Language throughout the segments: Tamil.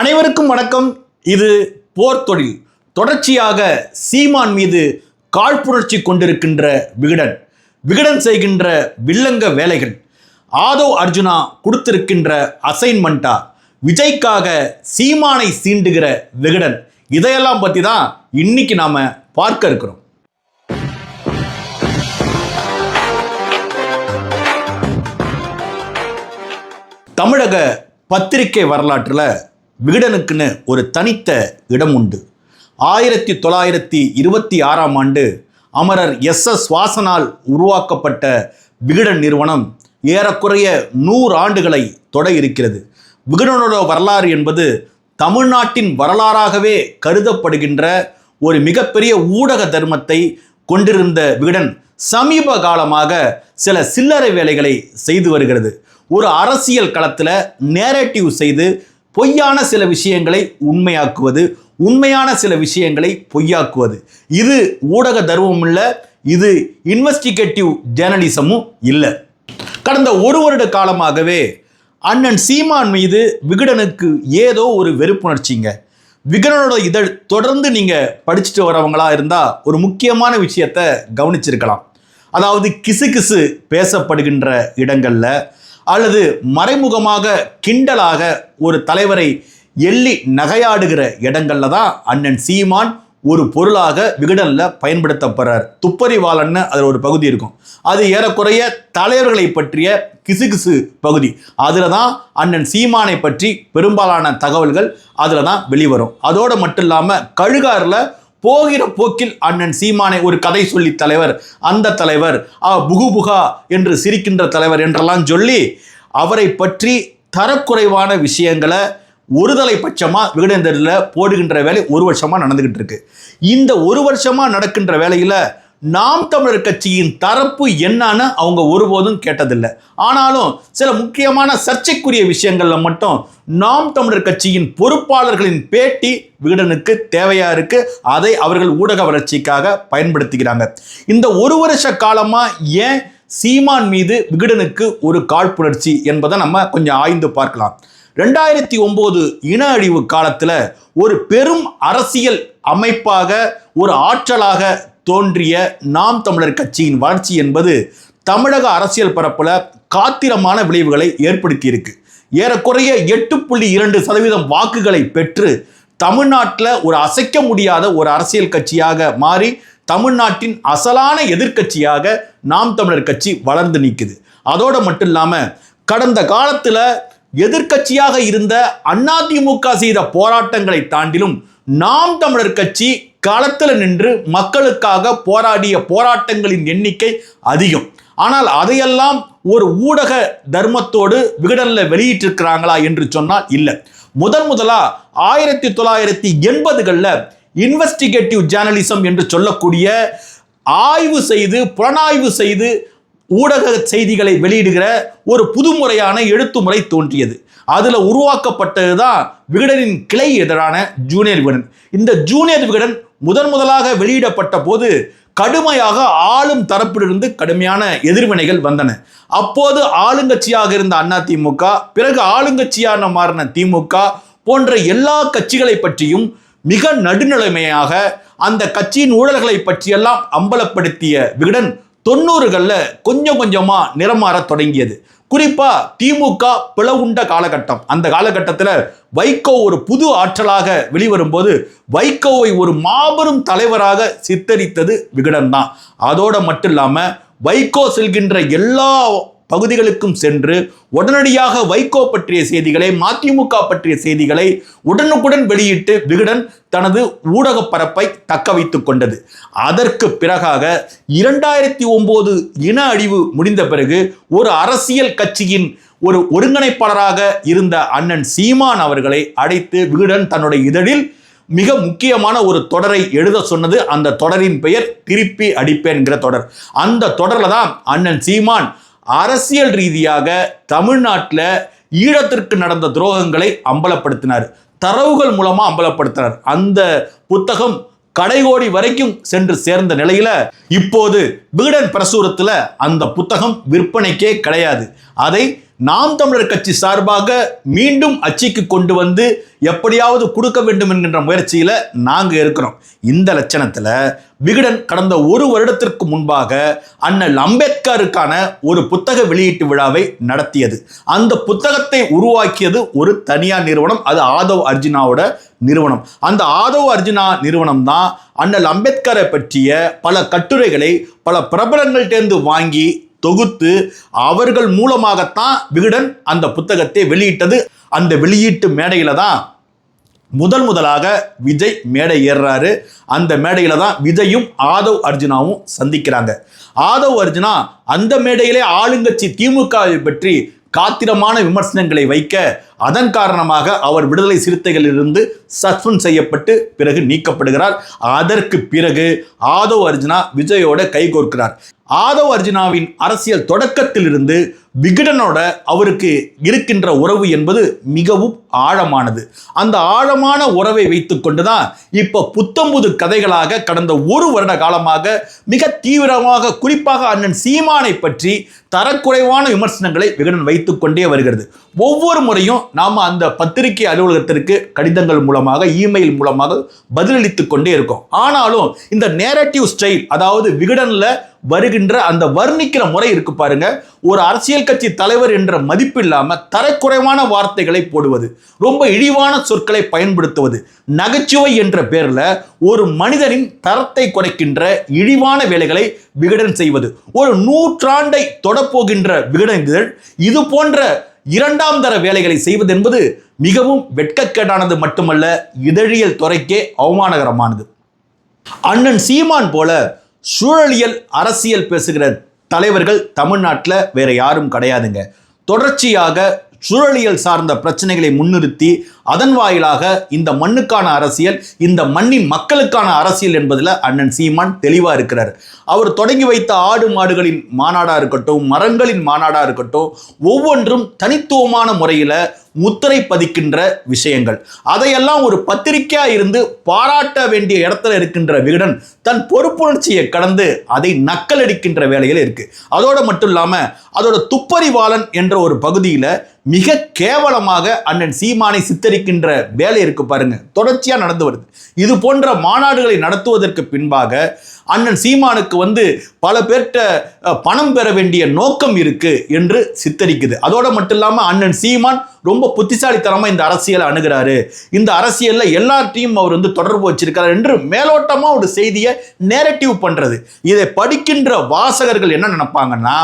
அனைவருக்கும் வணக்கம். இது போர் தொழில். தொடர்ச்சியாக சீமான் மீது காழ்ப்புணர்ச்சி கொண்டிருக்கின்ற விகடன். விகடன் செய்கின்ற வில்லங்க வேலைகள். ஆதோ அர்ஜுனா கொடுத்திருக்கின்ற அசைன்மெண்ட்டா விஜய்க்காக சீமானை சீண்டுகிற விகடன். இதையெல்லாம் பற்றி தான் இன்னைக்கு நாம் பார்க்க இருக்கிறோம். தமிழக பத்திரிகை வரலாற்றில் விகடனுக்குன்னு ஒரு தனித்த இடம் உண்டு. ஆயிரத்தி தொள்ளாயிரத்தி இருபத்தி ஆறாம் ஆண்டு அமரர் எஸ் எஸ் வாசனால் உருவாக்கப்பட்ட விகடன் நிறுவனம் ஏறக்குறைய நூறு ஆண்டுகளை தொட இருக்கிறது. விகடனோட வரலாறு என்பது தமிழ்நாட்டின் வரலாறாகவே கருதப்படுகின்ற ஒரு மிகப்பெரிய ஊடக தர்மத்தை கொண்டிருந்த விகடன் சமீப காலமாக சில சில்லறை வேலைகளை செய்து வருகிறது. ஒரு அரசியல் களத்தில் நேரேட்டிவ் செய்து பொய்யான சில விஷயங்களை உண்மையாக்குவது உண்மையான சில விஷயங்களை பொய்யாக்குவது. இது ஊடக தர்மம் இல்லை இது இன்வெஸ்டிகேட்டிவ் ஜேர்னலிசமும் இல்லை. கடந்த ஒரு வருட காலமாகவே அண்ணன் சீமான் மீது விகடனுக்கு ஏதோ ஒரு வெறுப்புணர்ச்சிங்க. விகடனோட இதழ் தொடர்ந்து நீங்கள் படிச்சுட்டு வரவங்களா இருந்தால் ஒரு முக்கியமான விஷயத்தை கவனிச்சிருக்கலாம். அதாவது கிசு கிசு பேசப்படுகின்ற இடங்களில் அல்லது மறைமுகமாக கிண்டலாக ஒரு தலைவரை எள்ளி நகையாடுகிற இடங்கள்ல தான் அண்ணன் சீமான் ஒரு பொருளாக விகடனில் பயன்படுத்தப்படுறார். துப்பறிவாளன்னு அதில் ஒரு பகுதி இருக்கும். அது ஏறக்குறைய தலைவர்களை பற்றிய கிசுகிசு பகுதி. அதில் தான் அண்ணன் சீமானை பற்றி பெரும்பாலான தகவல்கள் அதில் தான் வெளிவரும். அதோடு மட்டும் இல்லாமல் கழுகாரில் போகிற போக்கில் அண்ணன் சீமானை ஒரு கதை சொல்லி தலைவர் அந்த தலைவர் ஆ புகு புகா என்று சிரிக்கின்ற தலைவர் என்றெல்லாம் சொல்லி அவரை பற்றி தரக்குறைவான விஷயங்களை ஒருதலை பட்சமாக விகடேந்தரில் போடுகின்ற வேலை ஒரு வருஷமாக நடந்துக்கிட்டு இருக்கு. இந்த ஒரு வருஷமாக நடக்கின்ற வேலையில் நாம் தமிழர் கட்சியின் தரப்பு என்னன்னு அவங்க ஒருபோதும் கேட்டதில்லை. ஆனாலும் சில முக்கியமான சர்ச்சைக்குரிய விஷயங்களில் மட்டும் நாம் தமிழர் கட்சியின் பொறுப்பாளர்களின் பேட்டி விகடனுக்கு தேவையா இருக்கு. அதை அவர்கள் ஊடக வளர்ச்சிக்காக பயன்படுத்திக்கிறாங்க இந்த ஒரு வருஷ காலமா ஏன் சீமான் மீது விகடனுக்கு ஒரு காழ்ப்புணர்ச்சி என்பதை நம்ம கொஞ்சம் ஆய்ந்து பார்க்கலாம். ரெண்டாயிரத்தி ஒம்பது இன அழிவு காலத்தில் ஒரு பெரும் அரசியல் அமைப்பாக ஒரு ஆற்றலாக தோன்றிய நாம் தமிழர் கட்சியின் வளர்ச்சி என்பது தமிழக அரசியல் பரப்பில் காத்திரமான விளைவுகளை ஏற்படுத்தியிருக்கு. ஏறக்குறைய எட்டு புள்ளி இரண்டு சதவீதம் வாக்குகளை பெற்று தமிழ்நாட்டில் ஒரு அசைக்க முடியாத ஒரு அரசியல் கட்சியாக மாறி தமிழ்நாட்டின் அசலான எதிர்க்கட்சியாக நாம் தமிழர் கட்சி வளர்ந்து நிற்குது அதோடு மட்டும் இல்லாமல் கடந்த காலத்தில் எதிர்க்கட்சியாக இருந்த அதிமுக செய்த போராட்டங்களை தாண்டிலும் நாம் தமிழர் கட்சி களத்தில் நின்று மக்களுக்காக போராடிய போராட்டங்களின் எண்ணிக்கை அதிகம். ஆனால் அதையெல்லாம் ஒரு ஊடக தர்மத்தோடு விகடனில் வெளியிட்டிருக்கிறாங்களா என்று சொன்னால் இல்லை. முதன் முதலாக ஆயிரத்தி தொள்ளாயிரத்தி எண்பதுகளில் இன்வெஸ்டிகேட்டிவ் ஜேர்னலிசம் என்று சொல்லக்கூடிய ஆய்வு செய்து புலனாய்வு செய்து ஊடக செய்திகளை வெளியிடுகிற ஒரு புதுமுறையான எழுத்துமுறை தோன்றியது. அதில் உருவாக்கப்பட்டது தான் விகடனின் கிளை எதிரான ஜூனியர் விகடன். இந்த ஜூனியர் விகடன் முதன் முதலாக வெளியிடப்பட்ட போது கடுமையாக ஆளும் தரப்பிலிருந்து கடுமையான எதிர்வினைகள் வந்தன. அப்போது ஆளுங்கட்சியாக இருந்த அண்ணா திமுக பிறகு ஆளுங்கட்சியான மாறின திமுக போன்ற எல்லா கட்சிகளை பற்றியும் மிக நடுநிலைமையாக அந்த கட்சியின் ஊழல்களை பற்றியெல்லாம் அம்பலப்படுத்திய விகடன் தொண்ணூறுகளில் கொஞ்சம் கொஞ்சமாக நிறமாற தொடங்கியது. குறிப்பாக திமுக பிளவுண்ட காலகட்டம். அந்த காலகட்டத்தில் வைகோ ஒரு புது ஆற்றலாக வெளிவரும்போது வைகோவை ஒரு மாபெரும் தலைவராக சித்தரித்தது விகடன் தான் அதோடு மட்டும் இல்லாமல் வைகோ செல்கின்ற எல்லா பகுதிகளுக்கும் சென்று உடனடியாக வைகோ பற்றிய செய்திகளை மதிமுக பற்றிய செய்திகளை உடனுக்குடன் வெளியிட்டு விகடன் தனது ஊடக பரப்பை தக்க வைத்துக் கொண்டது. அதற்கு பிறகாக இரண்டாயிரத்தி ஒன்பது இன அழிவு முடிந்த பிறகு ஒரு அரசியல் கட்சியின் ஒரு ஒருங்கிணைப்பாளராக இருந்த அண்ணன் சீமான் அவர்களை அழைத்து விகடன் தன்னுடைய இதழில் மிக முக்கியமான ஒரு தொடரை எழுத சொன்னது. அந்த தொடரின் பெயர் திருப்பி அடிப்பேன்கிற தொடர். அந்த தொடரில் தான் அண்ணன் சீமான் அரசியல் ரீதியாக தமிழ்நாட்டில் ஈழத்திற்கு நடந்த துரோகங்களை அம்பலப்படுத்தினார். தரவுகள் மூலமாக அம்பலப்படுத்தினார். அந்த புத்தகம் கடைகோடி வரைக்கும் சென்று சேர்ந்த நிலையில இப்போது விகடன் பிரசுரத்தில் அந்த புத்தகம் விற்பனைக்கே கிடையாது. அதை நாம் தமிழர் கட்சி சார்பாக மீண்டும் அச்சிக்கு கொண்டு வந்து எப்படியாவது கொடுக்க வேண்டும் என்கின்ற முயற்சியில் நாங்கள் இருக்கிறோம். இந்த லட்சணத்தில் விகடன் கடந்த ஒரு வருடத்திற்கு முன்பாக அண்ணல் அம்பேத்கருக்கான ஒரு புத்தக வெளியீட்டு விழாவை நடத்தியது. அந்த புத்தகத்தை உருவாக்கியது ஒரு தனியார் நிறுவனம் அது ஆதவ் அர்ஜுனாவோட நிறுவனம். அந்த ஆதவ் அர்ஜுனா நிறுவனம் தான் அண்ணல் அம்பேத்கரை பற்றிய பல கட்டுரைகளை பல பிரபலங்கள்டேந்து வாங்கி தொகுத்து அவர்கள் மூலமாகத்தான் விகடன் அந்த புத்தகத்தை வெளியிட்டது. அந்த வெளியீட்டு மேடையில தான் முதல் முதலாக விஜய் மேடை ஏறுறாரு. அந்த மேடையில தான் விஜயும் ஆதவ் அர்ஜுனாவும் சந்திக்கிறாங்க. ஆதவ் அர்ஜுனா அந்த மேடையிலே ஆளுங்கட்சி திமுகவை பற்றி காத்திரமான விமர்சனங்களை வைக்க அதன் காரணமாக அவர் விடுதலை சிறுத்தைகளிலிருந்து சஸ்பெண்ட் செய்யப்பட்டு பிறகு நீக்கப்படுகிறார். அதற்கு பிறகு ஆதவ் அர்ஜுனா விஜயோட கைகோர்க்கிறார் ஆதவ் அர்ஜுனாவின் அரசியல் தொடக்கத்திலிருந்து விகடனோட அவருக்கு இருக்கின்ற உறவு என்பது மிகவும் ஆழமானது. அந்த ஆழமான உறவை வைத்துக்கொண்டு தான் இப்போ புத்தம்புது கதைகளாக கடந்த ஒரு வருட காலமாக மிக தீவிரமாக குறிப்பாக அண்ணன் சீமானை பற்றி தரக்குறைவான விமர்சனங்களை விகடன் வைத்துக்கொண்டே வருகிறது. ஒவ்வொரு முறையும் நாம் அந்த பத்திரிகை அலுவலகத்திற்கு கடிதங்கள் மூலமாக இமெயில் மூலமாக பதிலளித்து கொண்டே இருக்கோம். ஆனாலும் இந்த நேரட்டிவ் ஸ்டைல் அதாவது விகடனில் வருகின்ற அந்த வர்ணிக்கிற முறை இருக்கு பாருங்க. ஒரு அரசியல் கட்சி தலைவர் என்ற மதிப்பு இல்லாம தரக்குறைவான வார்த்தைகளை போடுவது ரொம்ப இழிவான சொற்களை பயன்படுத்துவது நகைச்சுவை என்ற பேர்ல ஒரு மனிதனின் தரத்தை குறைக்கின்ற இழிவான வேலைகளை விகடன் செய்வது ஒரு நூற்றாண்டை தொடப்போகின்ற விகடன்கள் இது போன்ற இரண்டாம் தர வேலைகளை செய்வது என்பது மிகவும் வெட்கக்கேடானது மட்டுமல்ல இதழியல் துறைக்கே அவமானகரமானது. அண்ணன் சீமான் போல சூழலியல் அரசியல் பேசுகிற தலைவர்கள் தமிழ்நாட்டில் வேற யாரும் கிடையாதுங்க. தொடர்ச்சியாக சூழலியல் சார்ந்த பிரச்சனைகளை முன்னிறுத்தி அதன் வாயிலாக இந்த மண்ணுக்கான அரசியல் இந்த மண்ணின் மக்களுக்கான அரசியல் என்பதில் அண்ணன் சீமான் தெளிவாக இருக்கிறார். அவர் தொடங்கி வைத்த ஆடு மாடுகளின் மாநாடாக இருக்கட்டும் மரங்களின் மாநாடாக இருக்கட்டும் ஒவ்வொன்றும் தனித்துவமான முறையில் முத்திரை பதிக்கின்ற விஷயங்கள். அதையெல்லாம் ஒரு பத்திரிக்கையா இருந்து பாராட்ட வேண்டிய இடத்துல இருக்கின்ற விகடன் தன் பொறுப்புணர்ச்சியை கடந்து அதை நக்கலடிக்கின்ற வேலையில் இருக்கு. அதோட மட்டும் இல்லாம அதோட துப்பறிவாளன் என்ற ஒரு பகுதியில மிக கேவலமாக அண்ணன் சீமானை சித்தரிக்கின்ற வேலை இருக்கு பாருங்க. தொடர்ச்சியா நடந்து வருது. இது போன்ற மாநாடுகளை நடத்துவதற்கு பின்பாக அண்ணன் சீமானுக்கு வந்து பல பேர்கிட்ட பணம் பெற வேண்டிய நோக்கம் இருக்கு என்று சித்தரிக்குது. அதோட மட்டும் இல்லாம அண்ணன் சீமான் ரொம்ப புத்திசாலித்தனமா இந்த அரசியலை அணுகிறாரு. இந்த அரசியல்ல எல்லார்ட்டையும் அவர் வந்து தொடர்பு வச்சிருக்கிறார் என்று மேலோட்டமா ஒரு செய்தியை நேரட்டிவ் பண்றது. இதை படிக்கின்ற வாசகர்கள் என்ன நினைப்பாங்கன்னா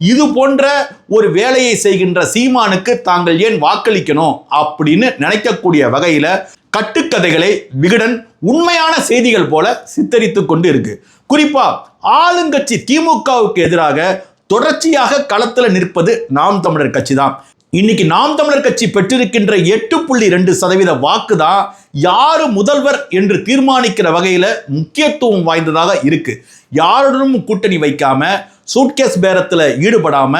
இது போன்ற ஒரு வேலையை செய்கின்ற சீமானுக்கு தாங்கள் ஏன் வாக்களிக்கணும் அப்படின்னு நினைக்கக்கூடிய வகையில கட்டுக்கதைகளை விகடன் உண்மையான செய்திகள் போல சித்தரித்து கொண்டு இருக்கு. குறிப்பா ஆளுங்கட்சி திமுகவுக்கு எதிராக தொடர்ச்சியாக களத்துல நிற்பது நாம் தமிழர் கட்சி தான் இன்னைக்கு நாம் தமிழர் கட்சி பெற்றிருக்கின்ற எட்டு புள்ளி ரெண்டு சதவீத வாக்கு தான் யாரு முதல்வர் என்று தீர்மானிக்கிற வகையில் முக்கியத்துவம் வாய்ந்ததாக இருக்கு. யாருடனும் கூட்டணி வைக்காம சூட்கேஸ் பேரத்தில் ஈடுபடாம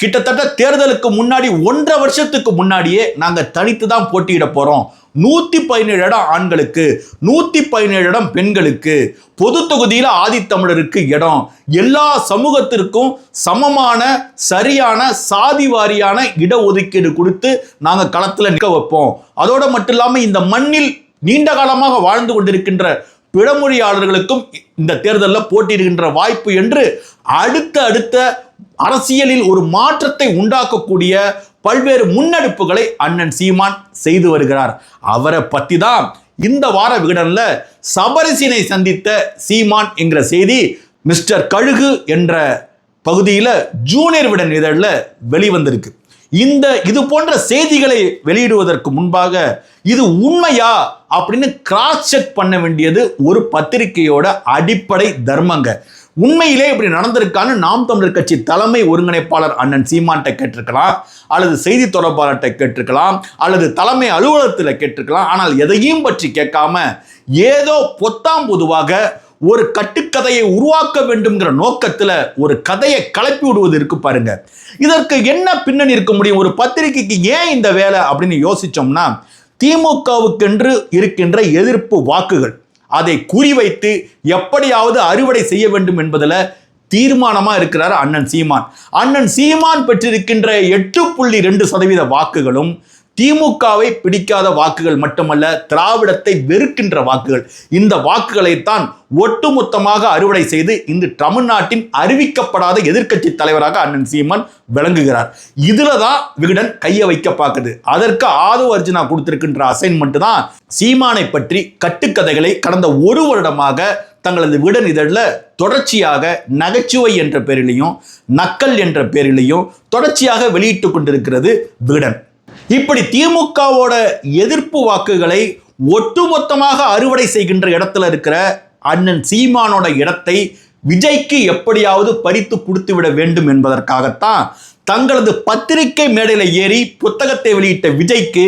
கிட்டத்தட்ட தேர்தலுக்கு முன்னாடி ஒன்றரை வருஷத்துக்கு முன்னாடியே நாங்கள் தனித்து தான் போட்டியிட போகிறோம் நூத்தி பதினேழு இடம் ஆண்களுக்கு நூத்தி பதினேழு இடம் பெண்களுக்கு. பொது தொகுதியில ஆதித்தமிழருக்கு இடம். எல்லா சமூகத்திற்கும் சமமான சரியான சாதி வாரியான இடஒதுக்கீடு கொடுத்து நாங்க களத்துல நிற்க வைப்போம். அதோட மட்டும் இல்லாம இந்த மண்ணில் நீண்ட காலமாக வாழ்ந்து கொண்டிருக்கின்ற பிறமொழியாளர்களுக்கும் இந்த தேர்தலில் போட்டியிடுகின்ற வாய்ப்பு என்று அடுத்த அடுத்த அரசியலில் ஒரு மாற்றத்தை உண்டாக்கக்கூடிய பல்வேறு முன்னெடுப்புகளை அண்ணன் சீமான் செய்து வருகிறார். அவரை பத்தி தான் இந்த வார விகடன்ல சபரிசினை சந்தித்த சீமான் என்கிற செய்தி மிஸ்டர் கழுகு என்ற பகுதியில் ஜூனியர் விடன் இதழில் வெளிவந்திருக்கு. இந்த இது போன்ற செய்திகளை வெளியிடுவதற்கு முன்பாக இது உண்மையா அப்படின்னு கிராஸ் செக் பண்ண வேண்டியது ஒரு பத்திரிகையோட அடிப்படை தர்மங்க. உண்மையிலே இப்படி நடந்திருக்கான்னு நாம் தமிழர் கட்சி தலைமை ஒருங்கிணைப்பாளர் அண்ணன் சீமான்ட்ட கேட்டிருக்கலாம் அல்லது செய்தி தொடர்பாளர்கிட்ட கேட்டிருக்கலாம் அல்லது தலைமை அலுவலகத்தில் கேட்டிருக்கலாம். ஆனால் எதையும் பற்றி கேட்காம ஏதோ பொத்தாம் பொதுவாக ஒரு கட்டுக்கதையை உருவாக்க வேண்டும்ங்கிற நோக்கத்துல ஒரு கதையை கலப்பி விடுவது இருக்கு பாருங்க. இதற்கு என்ன பின்னணி இருக்க முடியும்? ஒரு பத்திரிகைக்கு ஏன் இந்த வேலை அப்படின்னு யோசிச்சோம்னா திமுகவுக்கென்று இருக்கின்ற எதிர்ப்பு வாக்குகள். அதை குறிவைத்து எப்படியாவது அறுவடை செய்ய வேண்டும் என்பதில் தீர்மானமாக இருக்கிறார் அண்ணன் சீமான். அண்ணன் சீமான் பெற்றிருக்கின்ற எட்டு புள்ளி ரெண்டு சதவீத வாக்குகளும் திமுகவை பிடிக்காத வாக்குகள் மட்டுமல்ல திராவிடத்தை வெறுக்கின்ற வாக்குகள். இந்த வாக்குகளைத்தான் ஒட்டுமொத்தமாக அறுவடை செய்து இந்த தமிழ்நாட்டின் அறிவிக்கப்படாத எதிர்க்கட்சி தலைவராக அண்ணன் சீமான் விளங்குகிறார். இதுல தான் விகடன் கையை வைக்க பார்க்குது. அதற்கு ஆதவ அர்ஜுனா கொடுத்திருக்கின்ற அசைன்மெண்ட் தான் சீமானை பற்றி கட்டுக்கதைகளை கடந்த ஒரு வருடமாக தங்களது விடன் இதழில் தொடர்ச்சியாக நகைச்சுவை என்ற பெயரிலையும் நக்கல் என்ற பெயரிலையும் தொடர்ச்சியாக வெளியிட்டு கொண்டிருக்கிறது விகடன். இப்படி திமுகவோட எதிர்ப்பு வாக்குகளை ஒட்டுமொத்தமாக அறுவடை செய்கின்ற இடத்துல இருக்கிற அண்ணன் சீமானோட இடத்தை விஜய்க்கு எப்படியாவது பறித்து கொடுத்து விட வேண்டும் என்பதற்காகத்தான் தங்களது பத்திரிகை மேடையில் ஏறி புத்தகத்தை வெளியிட்ட விஜய்க்கு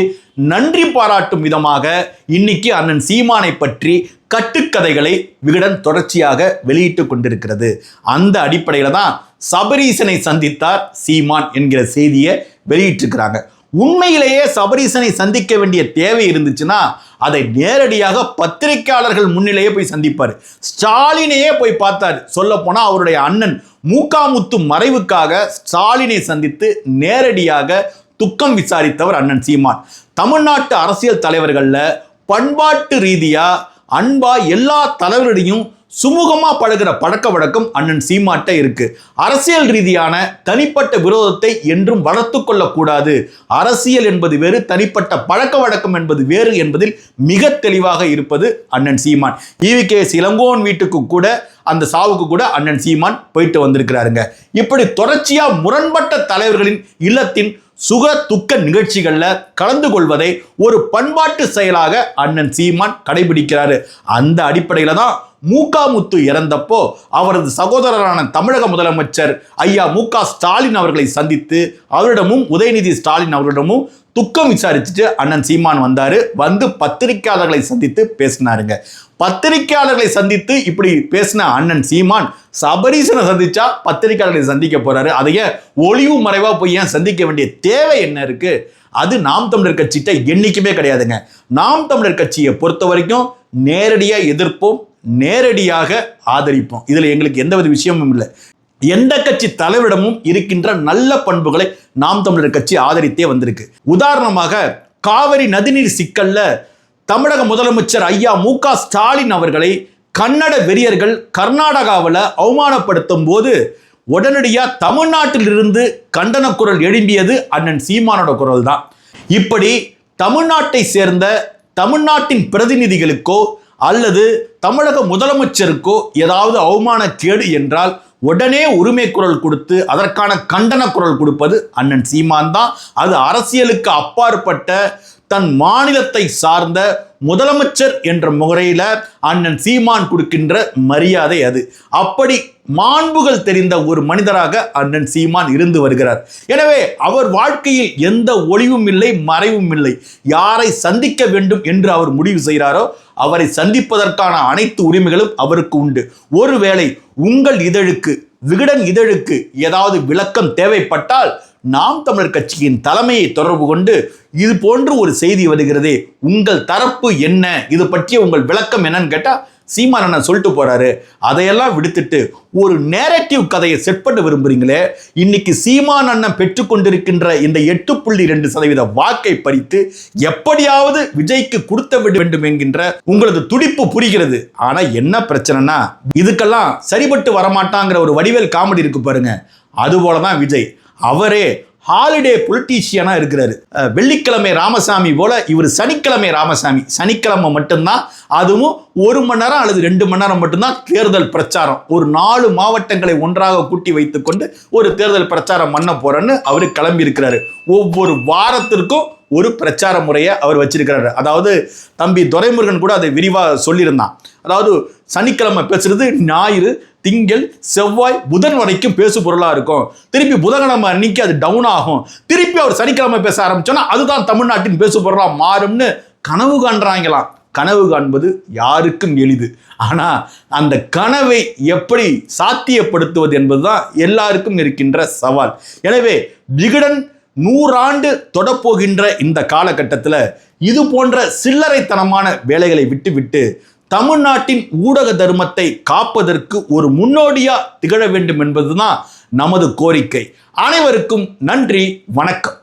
நன்றி பாராட்டும் விதமாக இன்னைக்கு அண்ணன் சீமானை பற்றி கட்டுக்கதைகளை விகடன் தொடர்ச்சியாக வெளியிட்டு கொண்டிருக்கிறது. அந்த அடிப்படையில் தான் சபரீசனை சந்தித்தார் சீமான் என்கிற செய்தியை வெளியிட்டிருக்கிறாங்க. உண்மையிலேயே சபரீசனை சந்திக்க வேண்டிய தேவை இருந்துச்சுன்னா அதை நேரடியாக பத்திரிகையாளர்கள் முன்னிலேயே போய் சந்திப்பார். ஸ்டாலினையே போய் பார்த்தார். சொல்ல போனால் அவருடைய அண்ணன் மூக்காமுத்து மறைவுக்காக ஸ்டாலினை சந்தித்து நேரடியாக துக்கம் விசாரித்தவர் அண்ணன் சீமான். தமிழ்நாட்டு அரசியல் தலைவர்களில் பண்பாட்டு ரீதியாக அன்பா எல்லா தலைவரிடையும் சுமூகமாக பழகுற பழக்க வழக்கம் அண்ணன் சீமாட்ட இருக்கு. அரசியல் ரீதியான தனிப்பட்ட விரோதத்தை என்றும் வளர்த்து கொள்ளக்கூடாது. அரசியல் என்பது வேறு தனிப்பட்ட பழக்க வழக்கம் என்பது வேறு என்பதில் மிக தெளிவாக இருப்பது அண்ணன் சீமான். ஈவி கே இளங்கோன் வீட்டுக்கு கூட அந்த சாவுக்கு கூட அண்ணன் சீமான் போயிட்டு வந்திருக்கிறாருங்க. இப்படி தொடர்ச்சியாக முரண்பட்ட தலைவர்களின் இல்லத்தின் சுக துக்க நிகழ்ச்சிகளில் கலந்து கொள்வதை ஒரு பண்பாட்டு செயலாக அண்ணன் சீமான் கடைபிடிக்கிறாரு. அந்த அடிப்படையில் தான் மூகாமுத்து இறந்தப்போ அவரது சகோதரரான தமிழக முதலமைச்சர் ஐயா மு ஸ்டாலின் அவர்களை சந்தித்து அவரிடமும் உதயநிதி ஸ்டாலின் அவரிடமும் துக்கம் விசாரிச்சுட்டு அண்ணன் சீமான் வந்தார். வந்து பத்திரிகையாளர்களை சந்தித்து பேசினாருங்க. பத்திரிகையாளர்களை சந்தித்து இப்படி பேசின அண்ணன் சீமான் சபரீசனை சந்திச்சா பத்திரிகையாளர்களை சந்திக்க போறாரு. அதையே ஒளிவு மறைவா போய் ஏன் சந்திக்க வேண்டிய தேவை என்ன இருக்கு? அது நாம் தமிழர் கட்சிகிட்ட என்னைக்குமே கிடையாதுங்க. நாம் தமிழர் கட்சியை பொறுத்த வரைக்கும் நேரடியாக எதிர்ப்போம் நேரடியாக ஆதரிப்போம். இதில் எங்களுக்கு எந்தவித விஷயமும் இல்லை. எந்த கட்சி தலைவரிடமும் இருக்கின்ற நல்ல பண்புகளை நாம் தமிழர் கட்சி ஆதரித்தே வந்திருக்கு. உதாரணமாக காவிரி நதிநீர் சிக்கல்ல தமிழக முதலமைச்சர் ஐயா மு க ஸ்டாலின் அவர்களை கன்னட வெறியர்கள் கர்நாடகாவில் அவமானப்படுத்தும் போது உடனடியாக தமிழ்நாட்டிலிருந்து கண்டன குரல் எழும்பியது அண்ணன் சீமானோட குரல் தான் இப்படி தமிழ்நாட்டை சேர்ந்த தமிழ்நாட்டின் பிரதிநிதிகளுக்கோ அல்லது தமிழக முதலமைச்சருக்கோ ஏதாவது அவமான கேடு என்றால் உடனே உரிமை குரல் கொடுத்து அதற்கான கண்டன குரல் கொடுப்பது அண்ணன் சீமான் தான் அது அரசியலுக்கு அப்பாற்பட்ட தன் மாநிலத்தை சார்ந்த முதலமைச்சர் என்ற முறையில் அண்ணன் சீமான் கொடுக்கின்ற மரியாதை அது. அப்படி மாண்புகள் தெரிந்த ஒரு மனிதராக அண்ணன் சீமான் இருந்து வருகிறார். எனவே அவர் வாழ்க்கையில் எந்த ஒளிவும் இல்லை மறைவும் இல்லை. யாரை சந்திக்க வேண்டும் என்று அவர் முடிவு செய்கிறாரோ அவரை சந்திப்பதற்கான அனைத்து உரிமைகளும் அவருக்கு உண்டு. ஒருவேளை உங்கள் இதழுக்கு விகடன் இதழுக்கு ஏதாவது விளக்கம் தேவைப்பட்டால் நாம் தமிழர் கட்சியின் தலைமையை தொடர்பு கொண்டு இது போன்று ஒரு செய்தி வருகிறது. உங்கள் தரப்பு என்ன? இது பற்றிய உங்கள் விளக்கம் என்னன்னு கேட்டால் சீமான் அண்ணன் சொல்லிட்டு போறாரு. அதையெல்லாம் விடுத்துட்டு ஒரு நேரட்டிவ் கதையை செட் பண்ண விரும்புறீங்களே? இன்னைக்கு சீமான் அண்ணன் பெற்றுக்கொண்டிருக்கின்ற இந்த எட்டு புள்ளி ரெண்டு சதவீத வாக்கை பறித்து எப்படியாவது விஜய்க்கு கொடுத்த விட வேண்டும் என்கின்ற உங்களது துடிப்பு புரிகிறது. ஆனா என்ன பிரச்சனைனா இதுக்கெல்லாம் சரிபட்டு வரமாட்டாங்கிற ஒரு வடிவேல் காமெடி இருக்கு பாருங்க. அதுபோல தான் விஜய். அவரே ஹாலிடே பொலிட்டீஷியனாக இருக்கிறாரு. வெள்ளிக்கிழமை ராமசாமி போல இவர் சனிக்கிழமை ராமசாமி. சனிக்கிழமை மட்டும்தான் அதுவும் ஒரு மணி நேரம் அல்லது ரெண்டு மணி நேரம் மட்டும்தான் தேர்தல் பிரச்சாரம். ஒரு நாலு மாவட்டங்களை ஒன்றாக கூட்டி வைத்துக்கொண்டு ஒரு தேர்தல் பிரச்சாரம் பண்ண போறேன்னு அவர் கிளம்பி இருக்கிறாரு ஒவ்வொரு வாரத்திற்கும் ஒரு பிரச்சார முறையை அவர் வச்சிருக்கிறாரு. அதாவது தம்பி துரைமுருகன் கூட அதை விரிவாக சொல்லியிருந்தான். அதாவது சனிக்கிழமை பேசுறது ஞாயிறு திங்கள் செவ்வாய் புதன் வரைக்கும் பேசு பொருளாக இருக்கும். திருப்பி புதன்கிழமை அன்னைக்கு அது டவுன் ஆகும். திருப்பி அவர் சனிக்கிழமை பேச ஆரம்பிச்சோன்னா அதுதான் தமிழ்நாட்டின் பேசு பொருளா மாறும்னு கனவு காண்றாங்களாம். கனவு காண்பது யாருக்கும் எளிது. ஆனால் அந்த கனவை எப்படி சாத்தியப்படுத்துவது என்பதுதான் எல்லாருக்கும் இருக்கின்ற சவால். எனவே விகடன் நூறாண்டு தொடப்போகின்ற இந்த காலகட்டத்தில் இது போன்ற சில்லறைத்தனமான வேலைகளை விட்டுவிட்டு தமிழ்நாட்டின் ஊடக தர்மத்தை காப்பதற்கு ஒரு முன்னோடியாக திகழ வேண்டும் என்பதுதான் நமது கோரிக்கை. அனைவருக்கும் நன்றி வணக்கம்.